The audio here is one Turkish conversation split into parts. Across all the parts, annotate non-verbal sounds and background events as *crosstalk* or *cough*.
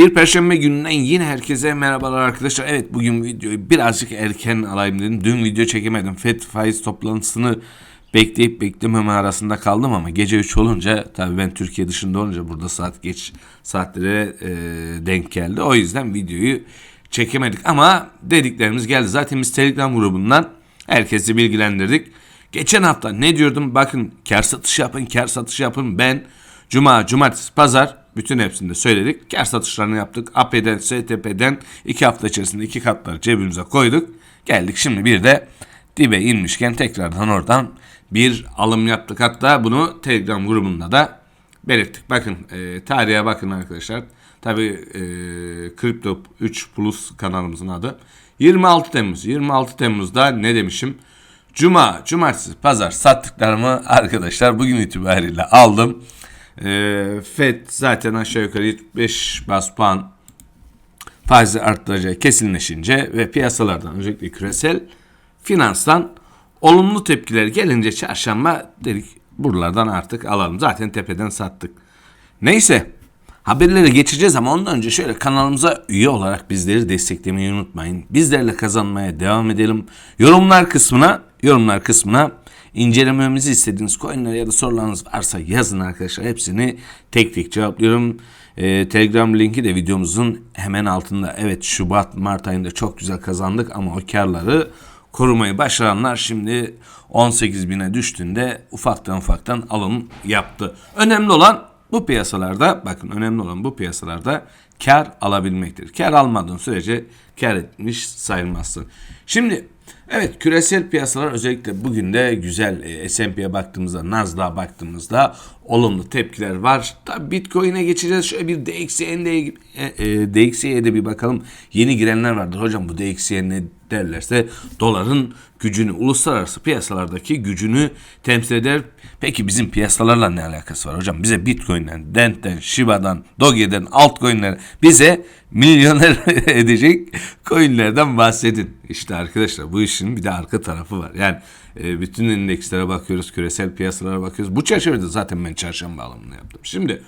Bir perşembe gününden yine herkese merhabalar arkadaşlar. Evet bugün videoyu birazcık erken alayım dedim. Dün video çekemedim. FED faiz toplantısını bekleyip beklememe arasında kaldım ama gece 3 olunca tabii ben Türkiye dışında olunca burada saat geç saatlere e, denk geldi. O yüzden videoyu çekemedik ama dediklerimiz geldi. Zaten biz Telegram grubundan herkesi bilgilendirdik. Geçen hafta ne diyordum? Bakın kar satışı yapın, kar satışı yapın. Ben Cuma, Cumartesi, Pazar bütün hepsinde söyledik. Kar satışlarını yaptık. AP'den, STP'den iki hafta içerisinde iki katları cebimize koyduk. Geldik şimdi bir de dibe inmişken tekrardan oradan bir alım yaptık. Hatta bunu Telegram grubunda da belirttik. Bakın e, tarihe bakın arkadaşlar. Tabi e, Crypto 3 Plus kanalımızın adı. 26 Temmuz. 26 Temmuz'da ne demişim? Cuma, cumartesi, pazar sattıklarımı arkadaşlar bugün itibariyle aldım. E, FED zaten aşağı yukarı 5 bas puan faizi arttıracağı kesinleşince ve piyasalardan özellikle küresel finanstan olumlu tepkiler gelince çarşamba dedik buralardan artık alalım. Zaten tepeden sattık. Neyse haberlere geçeceğiz ama ondan önce şöyle kanalımıza üye olarak bizleri desteklemeyi unutmayın. Bizlerle kazanmaya devam edelim. Yorumlar kısmına yorumlar kısmına incelememizi istediğiniz coinler ya da sorularınız varsa yazın arkadaşlar. Hepsini tek tek cevaplıyorum. Ee, Telegram linki de videomuzun hemen altında. Evet Şubat Mart ayında çok güzel kazandık ama o karları korumayı başaranlar şimdi 18 bine düştüğünde ufaktan ufaktan alım yaptı. Önemli olan bu piyasalarda bakın önemli olan bu piyasalarda kar alabilmektir. Kar almadığın sürece kar etmiş sayılmazsın. Şimdi evet küresel piyasalar özellikle bugün de güzel e, S&P'ye baktığımızda Nasdaq'a baktığımızda olumlu tepkiler var. Tabi Bitcoin'e geçeceğiz. Şöyle bir DXY'ye e, DXY'ye de bir bakalım. Yeni girenler vardır. Hocam bu DXY ne derlerse doların gücünü, uluslararası piyasalardaki gücünü temsil eder. Peki bizim piyasalarla ne alakası var hocam? Bize Bitcoin'den, Dent'ten, Shiba'dan, Doge'den, altcoin'ler bize milyoner *laughs* edecek coin'lerden bahsedin. İşte arkadaşlar bu işin bir de arka tarafı var. Yani e, bütün endekslere bakıyoruz, küresel piyasalara bakıyoruz. Bu çerçevede zaten ben çarşamba alımını yaptım. Şimdi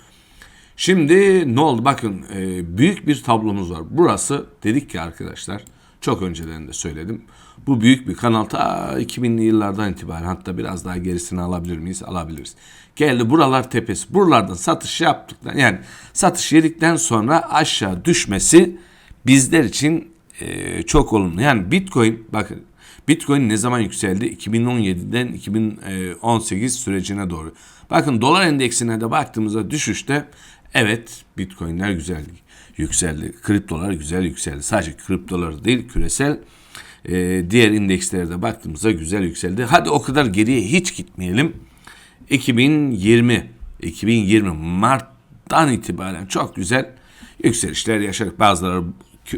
Şimdi ne oldu? Bakın e, büyük bir tablomuz var. Burası dedik ki arkadaşlar çok önceden de söyledim. Bu büyük bir kanal ta 2000'li yıllardan itibaren hatta biraz daha gerisini alabilir miyiz? Alabiliriz. Geldi buralar tepesi. Buralardan satış yaptıktan yani satış yedikten sonra aşağı düşmesi bizler için e, çok olumlu. Yani Bitcoin bakın Bitcoin ne zaman yükseldi? 2017'den 2018 sürecine doğru. Bakın dolar endeksine de baktığımızda düşüşte evet Bitcoin'ler güzel yükseldi. Kriptolar güzel yükseldi. Sadece kriptolar değil küresel e, diğer indekslere de baktığımızda güzel yükseldi. Hadi o kadar geriye hiç gitmeyelim. 2020 2020 Mart'tan itibaren çok güzel yükselişler yaşadık. Bazıları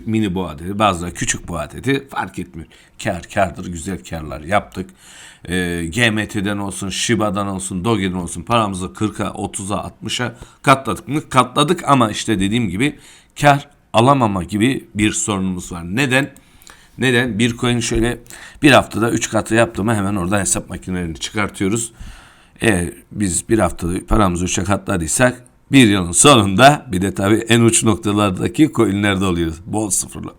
mini boğa dedi, bazıları küçük boğa dedi. Fark etmiyor. Kar kardır, güzel karlar yaptık. E, GMT'den olsun, Shiba'dan olsun, Doge'den olsun paramızı 40'a, 30'a, 60'a katladık mı? Katladık ama işte dediğim gibi kar alamama gibi bir sorunumuz var. Neden? Neden? Bir coin şöyle bir haftada 3 katı yaptığımı hemen oradan hesap makinelerini çıkartıyoruz. Eğer biz bir haftada paramızı 3'e katladıysak bir yılın sonunda bir de tabii en uç noktalardaki coinlerde oluyoruz. Bol sıfırlı.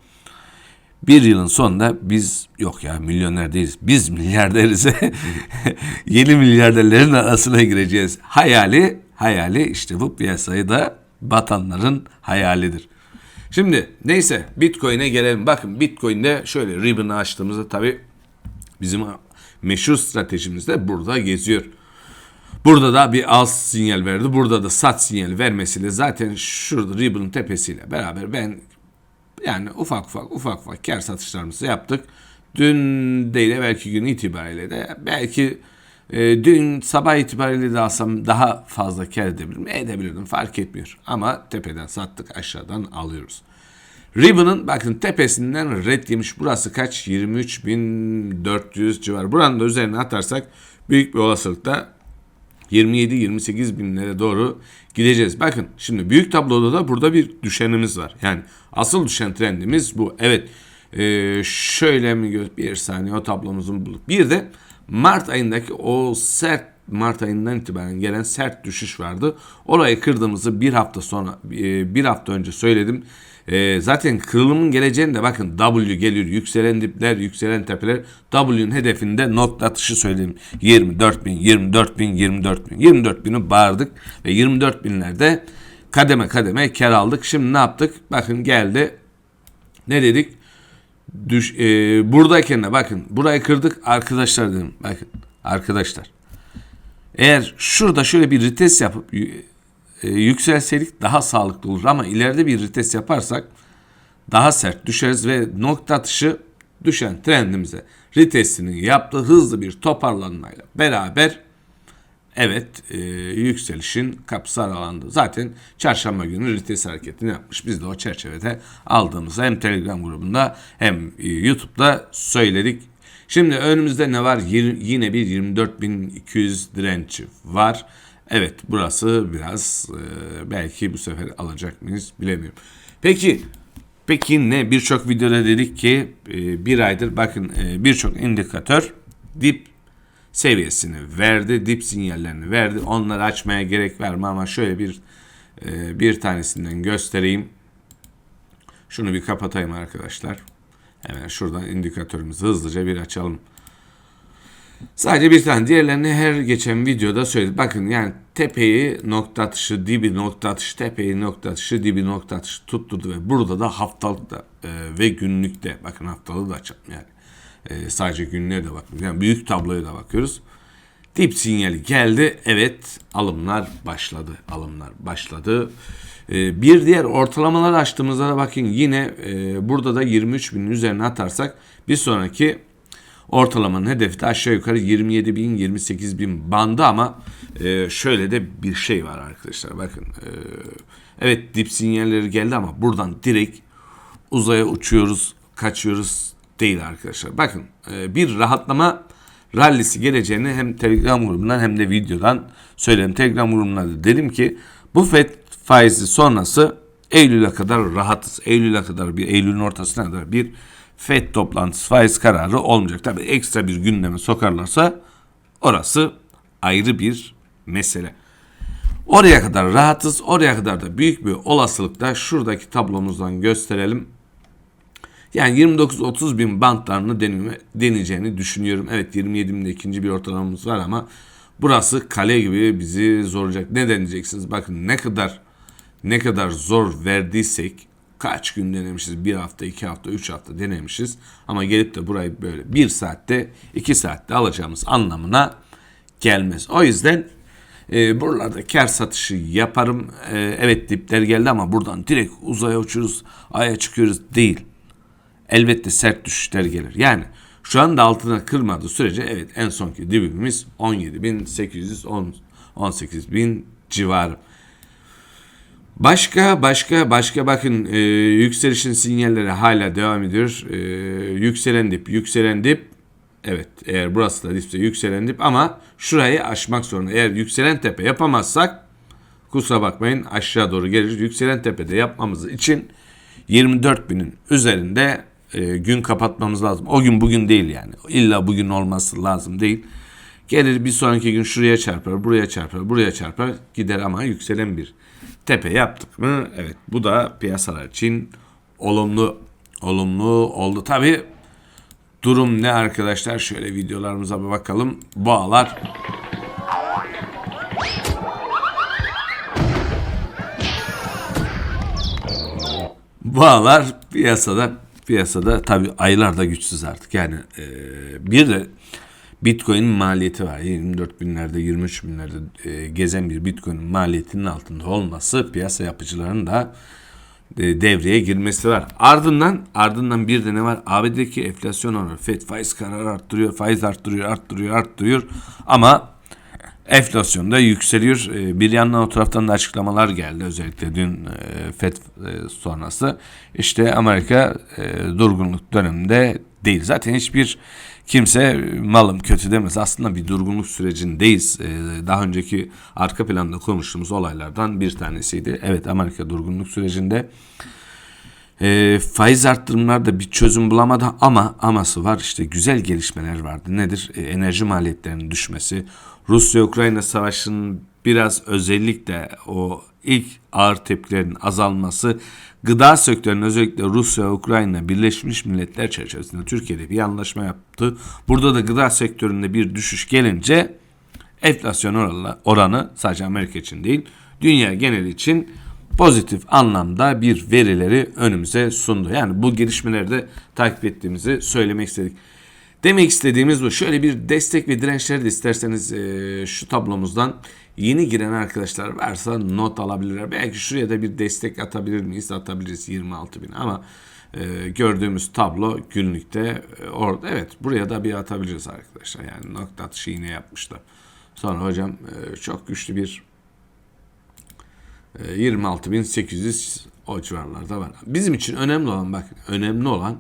Bir yılın sonunda biz yok ya milyoner değiliz. Biz *laughs* milyarderiz. *laughs* Yeni milyarderlerin arasına gireceğiz. Hayali, hayali işte bu piyasayı da batanların hayalidir. Şimdi neyse Bitcoin'e gelelim. Bakın Bitcoin'de şöyle ribbon'ı açtığımızda tabii bizim meşhur stratejimiz de burada geziyor. Burada da bir al sinyal verdi. Burada da sat sinyal vermesiyle zaten şurada ribbon'ın tepesiyle beraber ben yani ufak ufak ufak ufak kar satışlarımızı yaptık. Dün değil belki gün itibariyle de belki e, dün sabah itibariyle de alsam daha fazla kar edebilirim. Edebilirdim fark etmiyor. Ama tepeden sattık aşağıdan alıyoruz. Ribbon'ın bakın tepesinden red yemiş. Burası kaç? 23.400 civar. Buranın da üzerine atarsak büyük bir olasılıkla 27-28 binlere doğru gideceğiz. Bakın şimdi büyük tabloda da burada bir düşenimiz var. Yani asıl düşen trendimiz bu. Evet ee, şöyle mi bir saniye o tablomuzun bulduk. Bir de Mart ayındaki o sert Mart ayından itibaren gelen sert düşüş vardı. Orayı kırdığımızı bir hafta sonra e, bir hafta önce söyledim. E, zaten kırılımın geleceğini de bakın W geliyor yükselen dipler yükselen tepeler W'nin hedefinde nokta atışı söyledim 24 bin 24 bin 24 bin 24 bini bağırdık ve 24 binlerde kademe kademe kar aldık. Şimdi ne yaptık? Bakın geldi ne dedik? Düş, e, buradayken de bakın burayı kırdık arkadaşlar dedim. Bakın arkadaşlar. Eğer şurada şöyle bir rites yapıp e, yükselseydik daha sağlıklı olur ama ileride bir rites yaparsak daha sert düşeriz ve nokta atışı düşen trendimize ritesini yaptığı hızlı bir toparlanmayla beraber evet e, yükselişin kapısı aralandı. Zaten çarşamba günü rites hareketini yapmış. Biz de o çerçevede aldığımızı hem Telegram grubunda hem e, YouTube'da söyledik. Şimdi önümüzde ne var? Yine bir 24.200 direnç var. Evet burası biraz e, belki bu sefer alacak mıyız bilemiyorum. Peki peki ne? Birçok videoda dedik ki e, bir aydır bakın e, birçok indikatör dip seviyesini verdi. Dip sinyallerini verdi. Onları açmaya gerek verme ama şöyle bir e, bir tanesinden göstereyim. Şunu bir kapatayım arkadaşlar. Hemen şuradan indikatörümüzü hızlıca bir açalım. Sadece bir tane. Diğerlerini her geçen videoda söyledim. Bakın yani tepeyi nokta atışı, dibi nokta atışı, tepeyi nokta atışı, dibi nokta atışı tutturdu ve burada da haftalıkta e, ve günlükte bakın haftalığı da açalım yani. E, sadece günlüğe de bakıyoruz. Yani büyük tabloya da bakıyoruz. Dip sinyali geldi. Evet alımlar başladı. Alımlar başladı. E, bir diğer ortalamalar açtığımızda da bakın yine e, burada da 23 binin üzerine atarsak bir sonraki ortalamanın hedefi de aşağı yukarı 27 bin 28 bin bandı ama e, şöyle de bir şey var arkadaşlar bakın e, evet dip sinyalleri geldi ama buradan direkt uzaya uçuyoruz kaçıyoruz değil arkadaşlar. Bakın e, bir rahatlama rallisi geleceğini hem Telegram grubundan hem de videodan söyledim. Telegram grubunda dedim ki bu FED faizi sonrası Eylül'e kadar rahatız. Eylül'e kadar bir Eylül'ün ortasına kadar bir FED toplantısı faiz kararı olmayacak. Tabi ekstra bir gündeme sokarlarsa orası ayrı bir mesele. Oraya kadar rahatız. Oraya kadar da büyük bir olasılıkla şuradaki tablomuzdan gösterelim. Yani 29-30 bin bantlarını deneme, deneyeceğini düşünüyorum. Evet 27 binde ikinci bir ortalamamız var ama burası kale gibi bizi zorlayacak. Ne deneyeceksiniz? Bakın ne kadar ne kadar zor verdiysek kaç gün denemişiz? Bir hafta, iki hafta, üç hafta denemişiz. Ama gelip de burayı böyle bir saatte, iki saatte alacağımız anlamına gelmez. O yüzden e, buralarda kar satışı yaparım. E, evet dipler geldi ama buradan direkt uzaya uçuyoruz, aya çıkıyoruz değil. Elbette sert düşüşler gelir. Yani şu anda altına kırmadığı sürece evet en sonki dibimiz 17.800 18.000 civarı. Başka başka başka bakın e, yükselişin sinyalleri hala devam ediyor. E, yükselen dip yükselen dip evet eğer burası da dipse yükselen dip ama şurayı aşmak zorunda. Eğer yükselen tepe yapamazsak kusura bakmayın aşağı doğru gelir. Yükselen tepede yapmamız için 24 binin üzerinde e, gün kapatmamız lazım. O gün bugün değil yani. İlla bugün olması lazım değil. Gelir bir sonraki gün şuraya çarpar, buraya çarpar, buraya çarpar gider ama yükselen bir tepe yaptık mı? Evet bu da piyasalar için olumlu olumlu oldu. Tabi durum ne arkadaşlar? Şöyle videolarımıza bir bakalım. Boğalar Boğalar piyasada piyasada tabi aylarda güçsüz artık. Yani e, bir de Bitcoin'in maliyeti var. 24 binlerde 23 binlerde e, gezen bir Bitcoin'in maliyetinin altında olması piyasa yapıcılarının da e, devreye girmesi var. Ardından ardından bir de ne var? ABD'deki enflasyon oranı FED faiz kararı arttırıyor, faiz arttırıyor, arttırıyor, arttırıyor ama enflasyon da yükseliyor. E, bir yandan o taraftan da açıklamalar geldi özellikle dün FED sonrası. İşte Amerika durgunluk döneminde değil. Zaten hiçbir kimse malım kötü demez. Aslında bir durgunluk sürecindeyiz. Daha önceki arka planda konuştuğumuz olaylardan bir tanesiydi. Evet Amerika durgunluk sürecinde. E, faiz arttırımlarda bir çözüm bulamadı ama aması var işte güzel gelişmeler vardı. Nedir? E, enerji maliyetlerinin düşmesi, Rusya-Ukrayna savaşının biraz özellikle o ilk ağır tepkilerin azalması gıda sektörünün özellikle Rusya ve Ukrayna Birleşmiş Milletler çerçevesinde Türkiye'de bir anlaşma yaptı. Burada da gıda sektöründe bir düşüş gelince enflasyon oranı, sadece Amerika için değil dünya geneli için pozitif anlamda bir verileri önümüze sundu. Yani bu gelişmeleri de takip ettiğimizi söylemek istedik. Demek istediğimiz bu. Şöyle bir destek ve dirençleri de isterseniz e, şu tablomuzdan yeni giren arkadaşlar varsa not alabilirler. Belki şuraya da bir destek atabilir miyiz? Atabiliriz 26 bin ama e, gördüğümüz tablo günlükte e, orada. Evet buraya da bir atabiliriz arkadaşlar. Yani nokta atışı yine yapmışlar. Sonra hocam e, çok güçlü bir e, 26.800 o civarlarda var. Bizim için önemli olan bakın önemli olan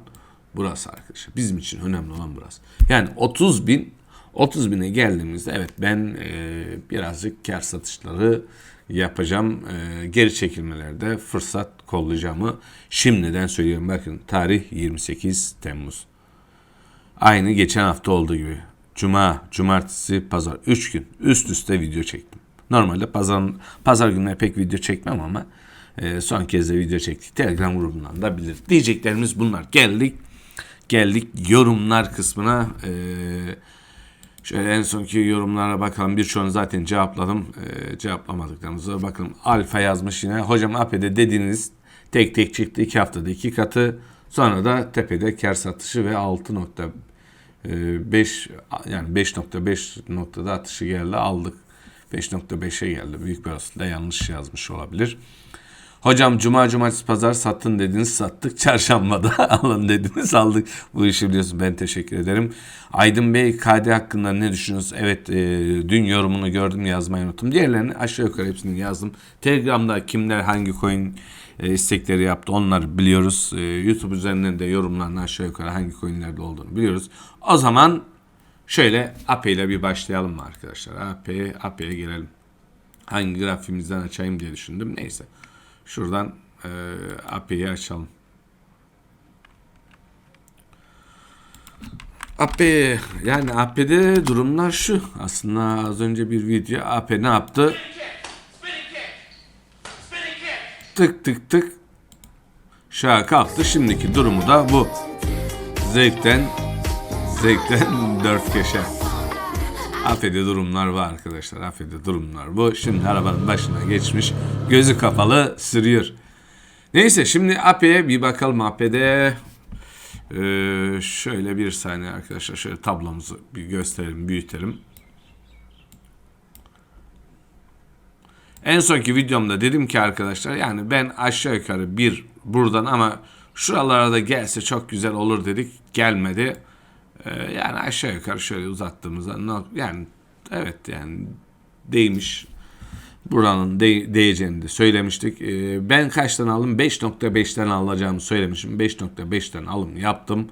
burası arkadaşlar. Bizim için önemli olan burası. Yani 30 bin 30 bine geldiğimizde evet ben e, birazcık kar satışları yapacağım. E, geri çekilmelerde fırsat kollayacağımı şimdiden söylüyorum. Bakın tarih 28 Temmuz. Aynı geçen hafta olduğu gibi. Cuma, cumartesi, pazar 3 gün üst üste video çektim. Normalde pazar, pazar günleri pek video çekmem ama e, son kez de video çektik. Telegram grubundan da bilir. Diyeceklerimiz bunlar. Geldik geldik yorumlar kısmına. Ee, şöyle en sonki yorumlara bakalım. Birçoğunu zaten cevapladım. Ee, cevaplamadıklarımıza bakın. Alfa yazmış yine. Hocam AP'de dediğiniz tek tek çıktı. iki haftada iki katı. Sonra da tepede kar satışı ve 6.5 yani 5.5 noktada atışı geldi aldık. 5.5'e geldi. Büyük bir olasılıkla yanlış yazmış olabilir. Hocam cuma cumartesi pazar sattın dediniz sattık. Çarşambada *laughs* alın dediniz aldık. Bu işi biliyorsun ben teşekkür ederim. Aydın Bey KD hakkında ne düşünüyorsunuz? Evet e, dün yorumunu gördüm yazmayı unuttum. Diğerlerini aşağı yukarı hepsini yazdım. Telegram'da kimler hangi coin e, istekleri yaptı onları biliyoruz. E, YouTube üzerinden de yorumlarını aşağı yukarı hangi coinlerde olduğunu biliyoruz. O zaman şöyle AP ile bir başlayalım mı arkadaşlar? AP, AP'ye gelelim. Hangi grafiğimizden açayım diye düşündüm. Neyse. Şuradan e, API'yi açalım. API yani AP'de durumlar şu. Aslında az önce bir video AP ne yaptı? Tık tık tık. Şaha kalktı. Şimdiki durumu da bu. Zevkten zevkten *laughs* dört köşe. Afede durumlar var arkadaşlar. Afede durumlar bu. Şimdi arabanın başına geçmiş. Gözü kapalı sürüyor. Neyse şimdi AP'ye bir bakalım AP'de. Ee, şöyle bir saniye arkadaşlar. Şöyle tablomuzu bir gösterelim, büyütelim. En sonki videomda dedim ki arkadaşlar yani ben aşağı yukarı bir buradan ama şuralara da gelse çok güzel olur dedik. Gelmedi. Ee, yani aşağı yukarı şöyle uzattığımızda yani evet yani değmiş. Buranın de, değeceğini de söylemiştik. Ee, ben kaçtan aldım? 5.5'ten alacağımı söylemişim. 5.5'ten alım yaptım.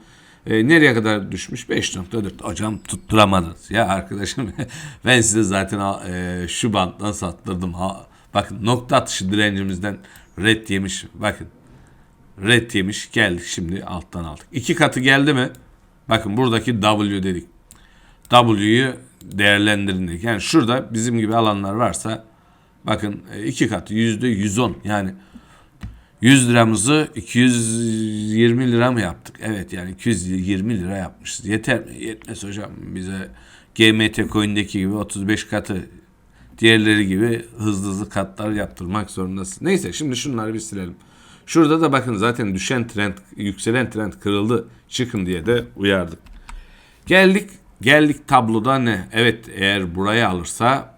Ee, nereye kadar düşmüş? 5.4. Hocam tutturamadınız. Ya arkadaşım *laughs* ben size zaten e, şu banttan sattırdım. Ha, bakın nokta atışı direncimizden red yemiş. Bakın red yemiş. Geldik şimdi alttan aldık. İki katı geldi mi? Bakın buradaki W dedik. W'yu değerlendirin dedik. Yani şurada bizim gibi alanlar varsa bakın e, iki katı yüzde 110 yani 100 liramızı 220 lira mı yaptık? Evet yani 220 lira yapmışız. Yeter mi? Yetmez hocam. Bize GMT coin'deki gibi 35 katı diğerleri gibi hızlı hızlı katlar yaptırmak zorundasın. Neyse şimdi şunları bir silelim. Şurada da bakın zaten düşen trend, yükselen trend kırıldı. Çıkın diye de uyardık. Geldik, geldik tabloda ne? Evet eğer burayı alırsa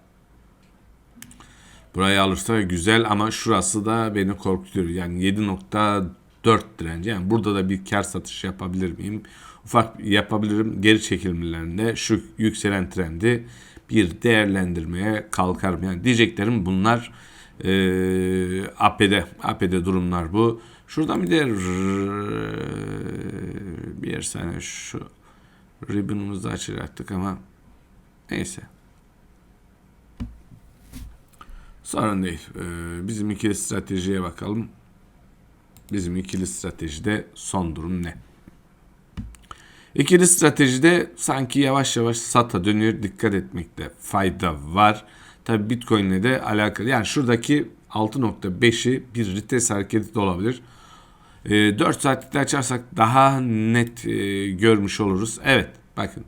burayı alırsa güzel ama şurası da beni korkutuyor. Yani 7.4 direnci. Yani burada da bir kar satış yapabilir miyim? Ufak yapabilirim. Geri çekilmelerinde şu yükselen trendi bir değerlendirmeye kalkarım. Yani diyeceklerim bunlar e, AP'de. AP'de durumlar bu. Şuradan bir de bir saniye şu ribbon'ımızı açacaktık ama neyse. Sorun değil. Ee, bizim ikili stratejiye bakalım. Bizim ikili stratejide son durum ne? İkili stratejide sanki yavaş yavaş sata dönüyor. Dikkat etmekte fayda var. Tabi Bitcoin'le de alakalı. Yani şuradaki 6.5'i bir vites hareketi de olabilir. E, 4 saatlikte açarsak daha net e, görmüş oluruz. Evet bakın.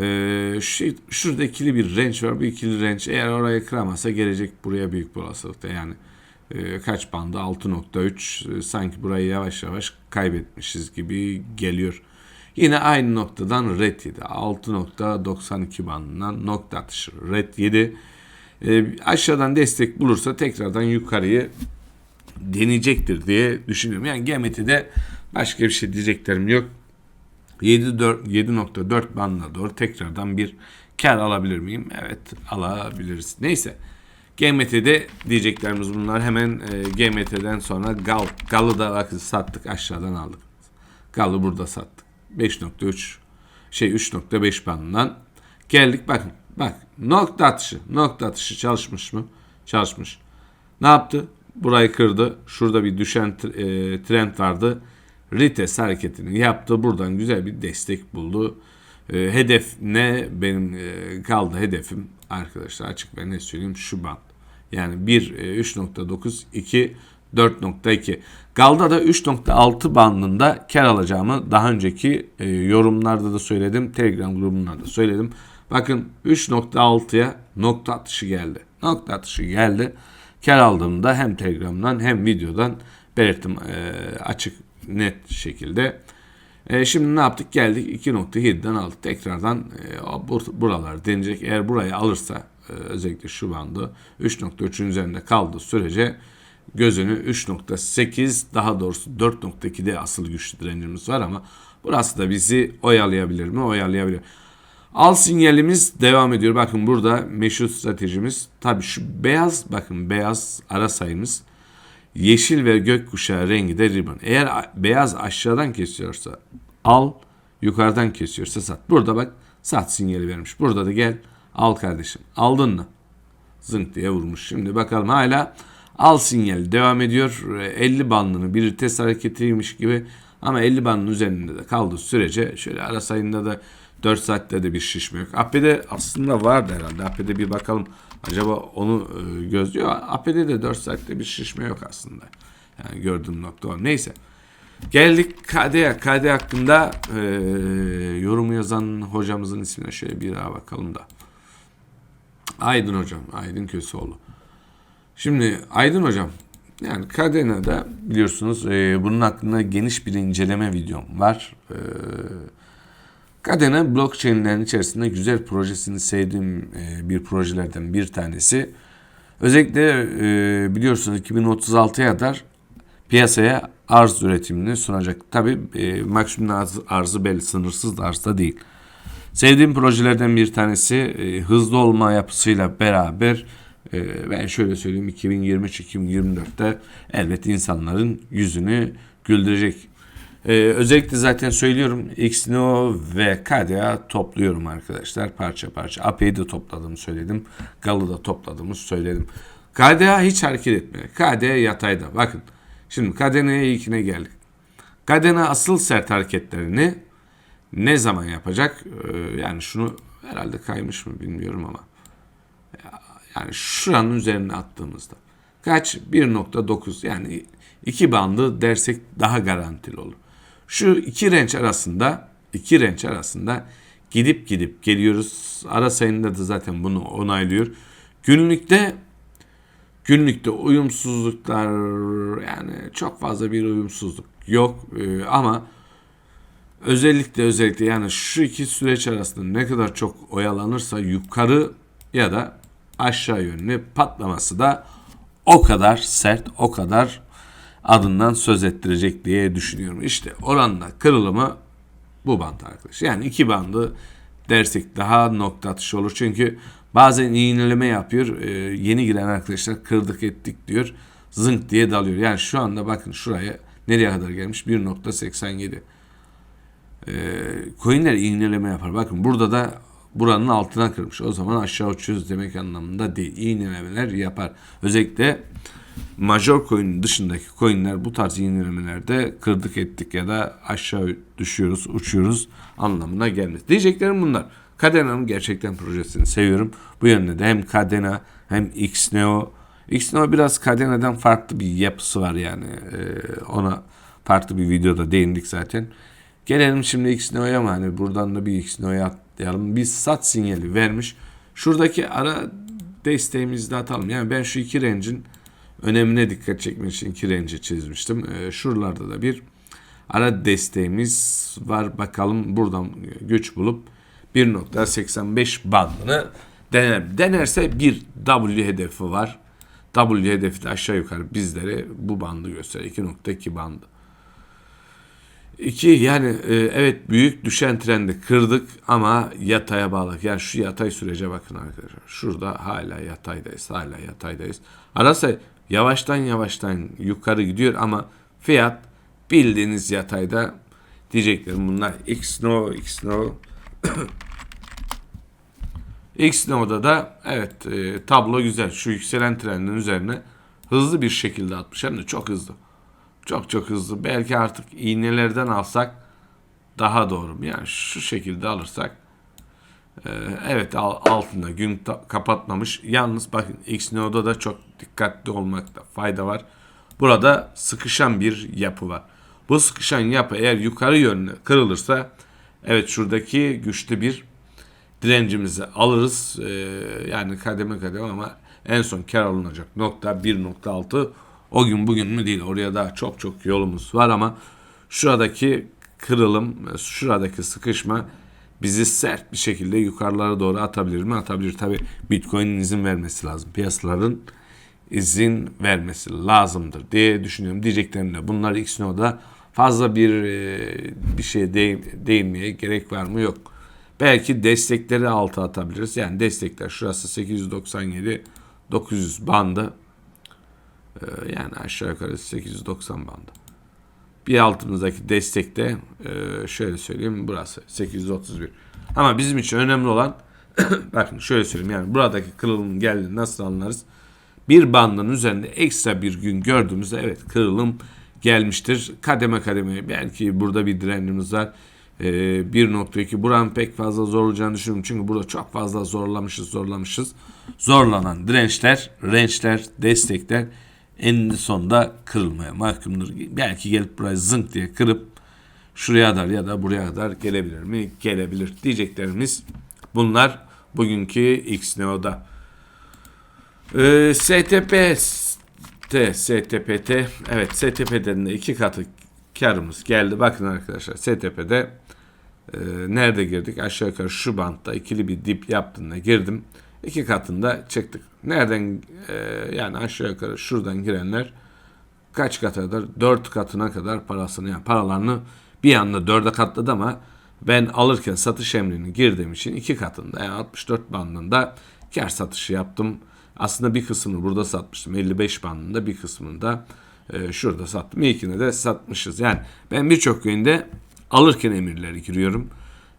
E, şu, şurada ikili bir range var. Bu ikili range eğer orayı kıramazsa gelecek buraya büyük bir olasılıkta. Yani e, kaç bandı 6.3 e, sanki burayı yavaş yavaş kaybetmişiz gibi geliyor. Yine aynı noktadan red yedi. 6.92 bandından nokta atışı red yedi. E, aşağıdan destek bulursa tekrardan yukarıyı deneyecektir diye düşünüyorum. Yani GMT'de başka bir şey diyeceklerim yok. 7.4 bandına doğru tekrardan bir kar alabilir miyim? Evet alabiliriz. Neyse. GMT'de diyeceklerimiz bunlar. Hemen e, GMT'den sonra Gal. Gal'ı da bakın sattık aşağıdan aldık. Gal'ı burada sattık. 5.3 şey 3.5 bandından geldik bakın. Bak nokta atışı. Nokta atışı çalışmış mı? Çalışmış. Ne yaptı? Burayı kırdı. Şurada bir düşen e, trend vardı. Rites hareketini yaptı. Buradan güzel bir destek buldu. E, hedef ne? Benim e, kaldı hedefim arkadaşlar açık ben ne söyleyeyim şu band. Yani 1 e, 3.9 2 4.2. Galda da 3.6 bandında kar alacağımı daha önceki e, yorumlarda da söyledim. Telegram grubunda da söyledim. Bakın 3.6'ya nokta atışı geldi. Nokta atışı geldi. Kar aldığımda hem Telegram'dan hem videodan belirttim e, açık net şekilde. E, şimdi ne yaptık? Geldik 2.7'den aldık. Tekrardan e, bur buralar denecek. Eğer burayı alırsa e, özellikle şu bandı 3.3'ün üzerinde kaldığı sürece gözünü 3.8 daha doğrusu 4.2'de asıl güçlü direncimiz var ama burası da bizi oyalayabilir mi? Oyalayabilir. Al sinyalimiz devam ediyor. Bakın burada meşhur stratejimiz. Tabi şu beyaz bakın beyaz ara sayımız. Yeşil ve gökkuşağı rengi de ribbon. Eğer beyaz aşağıdan kesiyorsa al, yukarıdan kesiyorsa sat. Burada bak sat sinyali vermiş. Burada da gel al kardeşim. Aldın mı? Zınk diye vurmuş. Şimdi bakalım hala al sinyali devam ediyor. 50 bandını bir test hareketiymiş gibi ama 50 bandının üzerinde de kaldığı sürece şöyle ara sayında da 4 saatte de bir şişme yok. AP'de aslında vardı herhalde. AP'de bir bakalım acaba onu e, gözlüyor. AP'de de 4 saatte bir şişme yok aslında. Yani gördüğüm nokta o. Neyse. Geldik KD. KD hakkında e, yorumu yazan hocamızın ismine şöyle bir daha bakalım da. Aydın hocam. Aydın Köseoğlu. Şimdi Aydın hocam yani Kadena'da biliyorsunuz e, bunun hakkında geniş bir inceleme videom var. E, Kadena blockchain'lerin içerisinde güzel projesini sevdiğim e, bir projelerden bir tanesi. Özellikle e, biliyorsunuz 2036'ya kadar piyasaya arz üretimini sunacak. Tabi e, maksimum arz, arzı belli sınırsız da arzda değil. Sevdiğim projelerden bir tanesi hızlı olma yapısıyla beraber ben şöyle söyleyeyim 2023-2024'te elbette insanların yüzünü güldürecek. Ee, özellikle zaten söylüyorum Xneo ve KDA topluyorum arkadaşlar parça parça. API'yi de topladığımı söyledim. Gal'ı da topladığımı söyledim. KDA hiç hareket etmiyor. KDA yatayda. Bakın şimdi KDN'ye ilkine geldik. KDN asıl sert hareketlerini ne zaman yapacak? Ee, yani şunu herhalde kaymış mı bilmiyorum ama yani şuranın üzerine attığımızda kaç 1.9 yani iki bandı dersek daha garantili olur. Şu iki renç arasında iki renç arasında gidip gidip geliyoruz. Ara sayında da zaten bunu onaylıyor. Günlükte günlükte uyumsuzluklar yani çok fazla bir uyumsuzluk yok ee, ama özellikle özellikle yani şu iki süreç arasında ne kadar çok oyalanırsa yukarı ya da aşağı yönlü patlaması da o kadar sert, o kadar adından söz ettirecek diye düşünüyorum. İşte oranda kırılımı bu band arkadaş. Yani iki bandı dersek daha nokta atışı olur. Çünkü bazen iğneleme yapıyor. Ee, yeni giren arkadaşlar kırdık ettik diyor. Zınk diye dalıyor. Yani şu anda bakın şuraya nereye kadar gelmiş? 1.87. Ee, coinler iğneleme yapar. Bakın burada da buranın altına kırmış. O zaman aşağı uçuyoruz demek anlamında değil. İğnelemeler yapar. Özellikle major coin'in dışındaki coin'ler bu tarz yenilemelerde kırdık ettik ya da aşağı düşüyoruz, uçuyoruz anlamına gelmez. Diyeceklerim bunlar. Cadena'nın gerçekten projesini seviyorum. Bu yönde de hem Cadena hem Xneo. Xneo biraz Cadena'dan farklı bir yapısı var yani. Ee, ona farklı bir videoda değindik zaten. Gelelim şimdi Xneo'ya mı? Hani buradan da bir Xneo'ya atlayalım. Bir sat sinyali vermiş. Şuradaki ara desteğimizi de atalım. Yani ben şu iki range'in önemine dikkat çekmek için iki range'i çizmiştim. Ee, şuralarda da bir ara desteğimiz var. Bakalım buradan güç bulup 1.85 bandını dener. Denerse bir W hedefi var. W hedefi de aşağı yukarı bizlere bu bandı gösteriyor. 2.2 bandı. İki yani e, evet büyük düşen trendi kırdık ama yataya bağladık. Yani şu yatay sürece bakın arkadaşlar. Şurada hala yataydayız. Hala yataydayız. Arası yavaştan yavaştan yukarı gidiyor ama fiyat bildiğiniz yatayda diyeceklerim bunlar. Xno, Xno. *coughs* Xno'da da evet e, tablo güzel. Şu yükselen trendin üzerine hızlı bir şekilde atmış. Hem de çok hızlı. Çok çok hızlı. Belki artık iğnelerden alsak daha doğru. Yani şu şekilde alırsak evet altında gün kapatmamış. Yalnız bakın Xneo'da da çok dikkatli olmakta fayda var. Burada sıkışan bir yapı var. Bu sıkışan yapı eğer yukarı yönlü kırılırsa evet şuradaki güçlü bir direncimizi alırız. Ee, yani kademe kademe ama en son kar alınacak nokta 1.6 o gün bugün mü değil. Oraya daha çok çok yolumuz var ama şuradaki kırılım, şuradaki sıkışma bizi sert bir şekilde yukarılara doğru atabilir mi? Atabilir. Tabi Bitcoin'in izin vermesi lazım. Piyasaların izin vermesi lazımdır diye düşünüyorum. Diyeceklerim de bunlar Xno'da fazla bir e, bir şeye değinmeye gerek var mı? Yok. Belki destekleri alta atabiliriz. Yani destekler şurası 897 900 bandı ee, yani aşağı yukarı 890 bandı. Bir altımızdaki destekte e, şöyle söyleyeyim burası 831. Ama bizim için önemli olan *coughs* bakın şöyle söyleyeyim yani buradaki kırılım geldi nasıl anlarız? Bir bandın üzerinde ekstra bir gün gördüğümüzde evet kırılım gelmiştir. Kademe kademe belki burada bir direncimiz var. Ee, 1.2 buranın pek fazla zor olacağını düşünüyorum. Çünkü burada çok fazla zorlamışız zorlamışız. Zorlanan dirençler, rençler, destekler en sonunda kırılmaya mahkumdur. Belki gelip burayı zınk diye kırıp şuraya kadar ya da buraya kadar gelebilir mi? Gelebilir diyeceklerimiz bunlar bugünkü Xneo'da. Ee, STP T, STPT evet STP'den de iki katı karımız geldi. Bakın arkadaşlar STP'de e, nerede girdik? Aşağı yukarı şu bantta ikili bir dip yaptığında girdim iki katında çıktık. Nereden e, yani aşağı yukarı şuradan girenler kaç katadır? Dört katına kadar parasını yani paralarını bir anda dörde katladı ama ben alırken satış emrini girdiğim için iki katında yani 64 bandında kar satışı yaptım. Aslında bir kısmını burada satmıştım. 55 bandında bir kısmını da e, şurada sattım. İlkini de satmışız. Yani ben birçok yönde alırken emirleri giriyorum.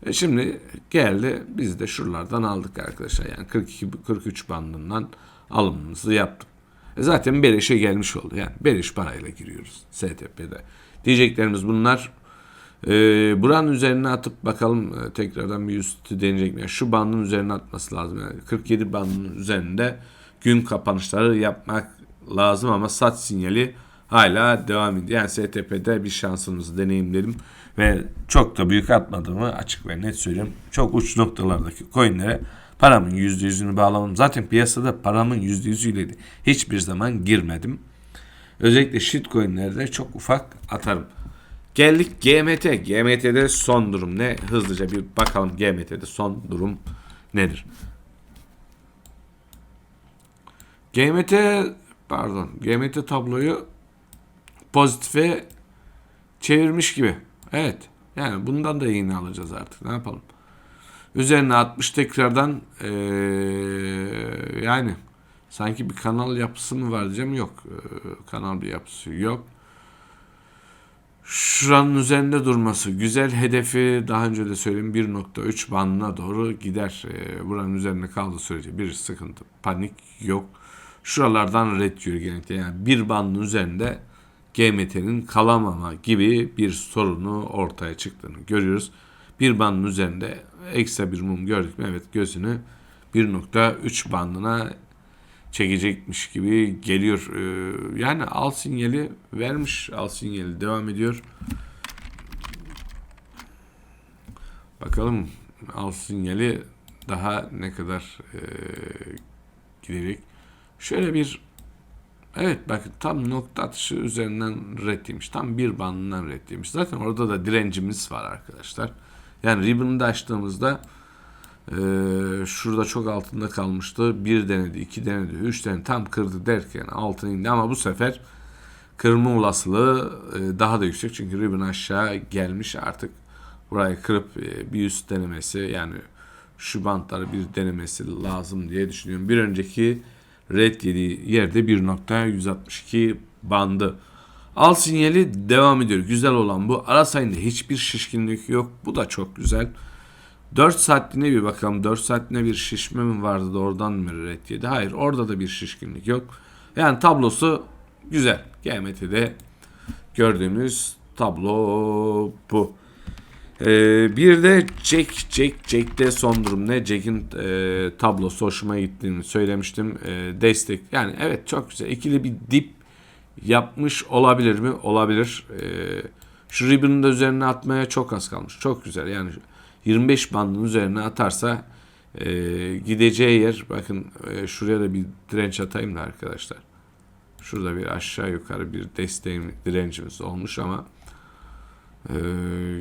E şimdi geldi biz de şuralardan aldık arkadaşlar. Yani 42-43 bandından alımımızı yaptık. E zaten beleşe gelmiş oldu. Yani beleş parayla giriyoruz STP'de. Diyeceklerimiz bunlar. E, buranın üzerine atıp bakalım e, tekrardan bir üstü deneyecek? Yani şu bandın üzerine atması lazım. Yani 47 bandın üzerinde gün kapanışları yapmak lazım ama sat sinyali hala devam ediyor. Yani STP'de bir şansımızı deneyimledim ve çok da büyük atmadığımı açık ve net söyleyeyim. Çok uç noktalardaki coinlere paramın %100'ünü bağlamam. Zaten piyasada paramın %100'üyle hiçbir zaman girmedim. Özellikle shitcoinlerde çok ufak atarım. Geldik GMT. GMT'de son durum ne? Hızlıca bir bakalım GMT'de son durum nedir? GMT pardon GMT tabloyu pozitife çevirmiş gibi. Evet. Yani bundan da iğne alacağız artık. Ne yapalım? Üzerine 60 tekrardan ee, yani sanki bir kanal yapısı mı var diyeceğim. Yok. Ee, kanal bir yapısı yok. Şuranın üzerinde durması güzel. Hedefi daha önce de söyleyeyim 1.3 bandına doğru gider. Ee, buranın üzerinde kaldığı sürece bir sıkıntı, panik yok. Şuralardan red yiyor genellikle. Yani bir bandın üzerinde GMT'nin kalamama gibi bir sorunu ortaya çıktığını görüyoruz. Bir bandın üzerinde ekstra bir mum gördük mü? Evet gözünü 1.3 bandına çekecekmiş gibi geliyor. Ee, yani al sinyali vermiş. Al sinyali devam ediyor. Bakalım al sinyali daha ne kadar e, gidecek. Şöyle bir evet bakın tam nokta atışı üzerinden reddiymiş. Tam bir bandından reddiymiş. Zaten orada da direncimiz var arkadaşlar. Yani ribbon'ı da açtığımızda e, şurada çok altında kalmıştı. Bir denedi, iki denedi, üç denedi tam kırdı derken altına indi ama bu sefer kırma olasılığı e, daha da yüksek. Çünkü ribbon aşağı gelmiş artık burayı kırıp e, bir üst denemesi yani şu bantları bir denemesi lazım diye düşünüyorum. Bir önceki red yediği yerde 1.162 bandı. Al sinyali devam ediyor. Güzel olan bu. Ara sayında hiçbir şişkinlik yok. Bu da çok güzel. 4 saatliğine bir bakalım. 4 saatliğine bir şişme mi vardı da oradan mı red yedi? Hayır orada da bir şişkinlik yok. Yani tablosu güzel. GMT'de gördüğümüz tablo bu. Ee, bir de Jack, Jack, Jack'te son durum ne? Jack'in e, tablosu hoşuma gittiğini söylemiştim. E, destek yani evet çok güzel. İkili bir dip yapmış olabilir mi? Olabilir. E, şu ribbon'ın da üzerine atmaya çok az kalmış. Çok güzel yani 25 bandın üzerine atarsa e, gideceği yer bakın e, şuraya da bir direnç atayım da arkadaşlar. Şurada bir aşağı yukarı bir desteğim direncimiz olmuş ama ee,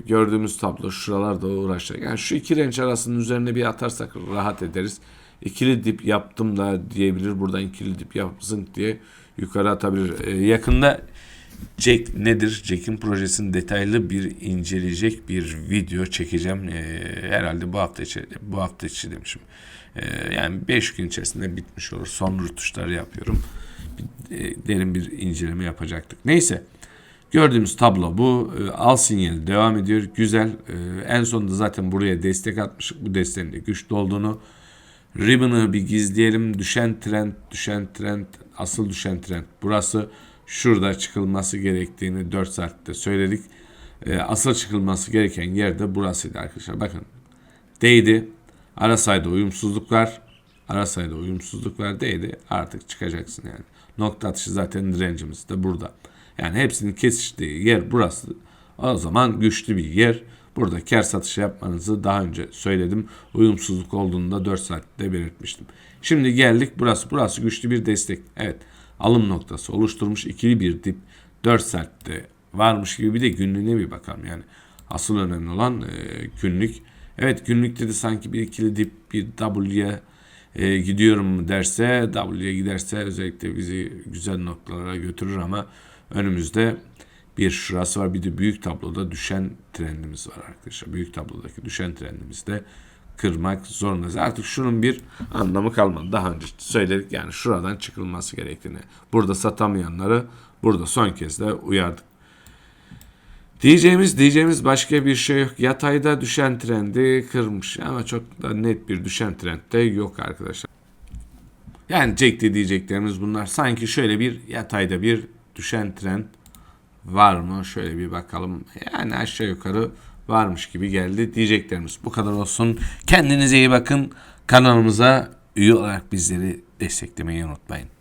gördüğümüz tablo şuralarda uğraşacak. Yani şu iki renç arasının üzerine bir atarsak rahat ederiz. İkili dip yaptım da diyebilir. Buradan ikili dip yap zınk diye yukarı atabilir. Ee, yakında Jack nedir? Jack'in projesini detaylı bir inceleyecek bir video çekeceğim. Ee, herhalde bu hafta içi bu hafta içi demişim. Ee, yani 5 gün içerisinde bitmiş olur. Son rutuşları yapıyorum. Bir, e, derin bir inceleme yapacaktık. Neyse. Gördüğümüz tablo bu. E, al sinyali devam ediyor. Güzel. E, en sonunda zaten buraya destek atmıştık. Bu desteğin de güçlü olduğunu. Ribbon'ı bir gizleyelim. Düşen trend, düşen trend, asıl düşen trend. Burası şurada çıkılması gerektiğini 4 saatte söyledik. E, asıl çıkılması gereken yer de burasıydı arkadaşlar. Bakın değdi. Ara sayda uyumsuzluklar. Ara sayda uyumsuzluklar değdi. Artık çıkacaksın yani. Nokta atışı zaten direncimiz de burada. Yani hepsinin kesiştiği yer burası. O zaman güçlü bir yer. Burada kar satışı yapmanızı daha önce söyledim. Uyumsuzluk olduğunda 4 saatte belirtmiştim. Şimdi geldik burası. Burası güçlü bir destek. Evet alım noktası oluşturmuş ikili bir dip 4 saatte varmış gibi bir de günlüğüne bir bakalım. Yani asıl önemli olan e, günlük. Evet günlükte de sanki bir ikili dip bir W'ye e, gidiyorum derse W'ye giderse özellikle bizi güzel noktalara götürür ama Önümüzde bir şurası var bir de büyük tabloda düşen trendimiz var arkadaşlar. Büyük tablodaki düşen trendimizde kırmak zorundayız. Artık şunun bir anlamı kalmadı. Daha önce söyledik yani şuradan çıkılması gerektiğini. Burada satamayanları burada son kez de uyardık. Diyeceğimiz diyeceğimiz başka bir şey yok. Yatayda düşen trendi kırmış ama çok da net bir düşen trend de yok arkadaşlar. Yani çekti diyeceklerimiz bunlar. Sanki şöyle bir yatayda bir düşen trend var mı? Şöyle bir bakalım. Yani aşağı yukarı varmış gibi geldi diyeceklerimiz. Bu kadar olsun. Kendinize iyi bakın. Kanalımıza üye olarak bizleri desteklemeyi unutmayın.